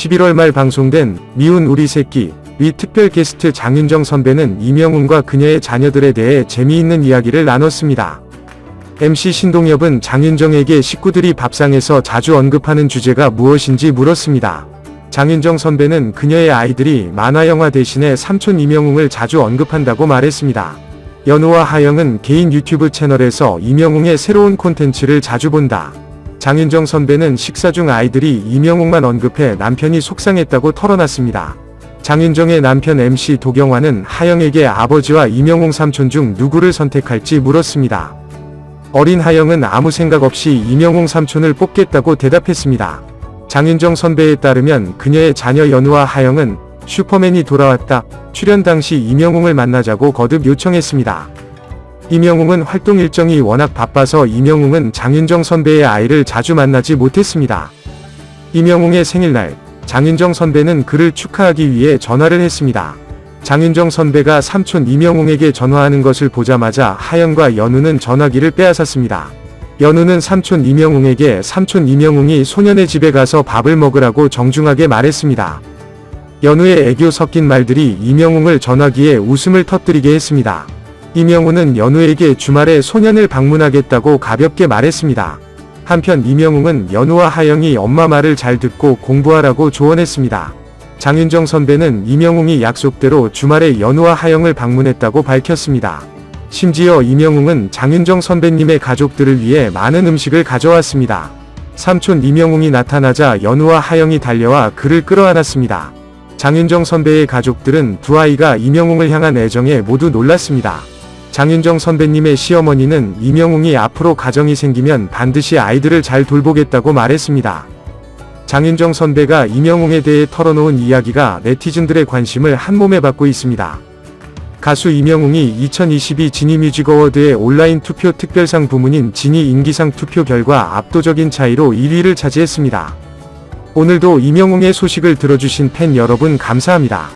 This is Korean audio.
11월 말 방송된 미운 우리 새끼 위 특별 게스트 장윤정 선배는 이명훈과 그녀의 자녀들에 대해 재미있는 이야기를 나눴습니다. MC 신동엽은 장윤정에게 식구들이 밥상에서 자주 언급하는 주제가 무엇인지 물었습니다. 장윤정 선배는 그녀의 아이들이 만화영화 대신에 삼촌 이명웅을 자주 언급한다고 말했습니다. 연우와 하영은 개인 유튜브 채널에서 이명웅의 새로운 콘텐츠를 자주 본다. 장윤정 선배는 식사 중 아이들이 이명웅만 언급해 남편이 속상했다고 털어놨습니다. 장윤정의 남편 MC 도경환은 하영에게 아버지와 이명웅 삼촌 중 누구를 선택할지 물었습니다. 어린 하영은 아무 생각 없이 이명웅 삼촌을 뽑겠다고 대답했습니다. 장윤정 선배에 따르면 그녀의 자녀 연우와 하영은 슈퍼맨이 돌아왔다 출연 당시 이명웅을 만나자고 거듭 요청했습니다. 이명웅은 활동 일정이 워낙 바빠서 이명웅은 장윤정 선배의 아이를 자주 만나지 못했습니다. 이명웅의 생일날 장윤정 선배는 그를 축하하기 위해 전화를 했습니다. 장윤정 선배가 삼촌 이명웅에게 전화하는 것을 보자마자 하영과 연우는 전화기를 빼앗았습니다. 연우는 삼촌 이명웅에게 삼촌 이명웅이 소년의 집에 가서 밥을 먹으라고 정중하게 말했습니다. 연우의 애교 섞인 말들이 이명웅을 전화기에 웃음을 터뜨리게 했습니다. 이명웅은 연우에게 주말에 소년을 방문하겠다고 가볍게 말했습니다. 한편 이명웅은 연우와 하영이 엄마 말을 잘 듣고 공부하라고 조언했습니다. 장윤정 선배는 이명웅이 약속대로 주말에 연우와 하영을 방문했다고 밝혔습니다. 심지어 이명웅은 장윤정 선배님의 가족들을 위해 많은 음식을 가져왔습니다. 삼촌 이명웅이 나타나자 연우와 하영이 달려와 그를 끌어안았습니다. 장윤정 선배의 가족들은 두 아이가 이명웅을 향한 애정에 모두 놀랐습니다. 장윤정 선배님의 시어머니는 이명웅이 앞으로 가정이 생기면 반드시 아이들을 잘 돌보겠다고 말했습니다. 장윤정 선배가 이명웅에 대해 털어놓은 이야기가 네티즌들의 관심을 한몸에 받고 있습니다. 가수 이명웅이 2022 지니 뮤직 어워드의 온라인 투표 특별상 부문인 지니 인기상 투표 결과 압도적인 차이로 1위를 차지했습니다. 오늘도 이명웅의 소식을 들어주신 팬 여러분 감사합니다.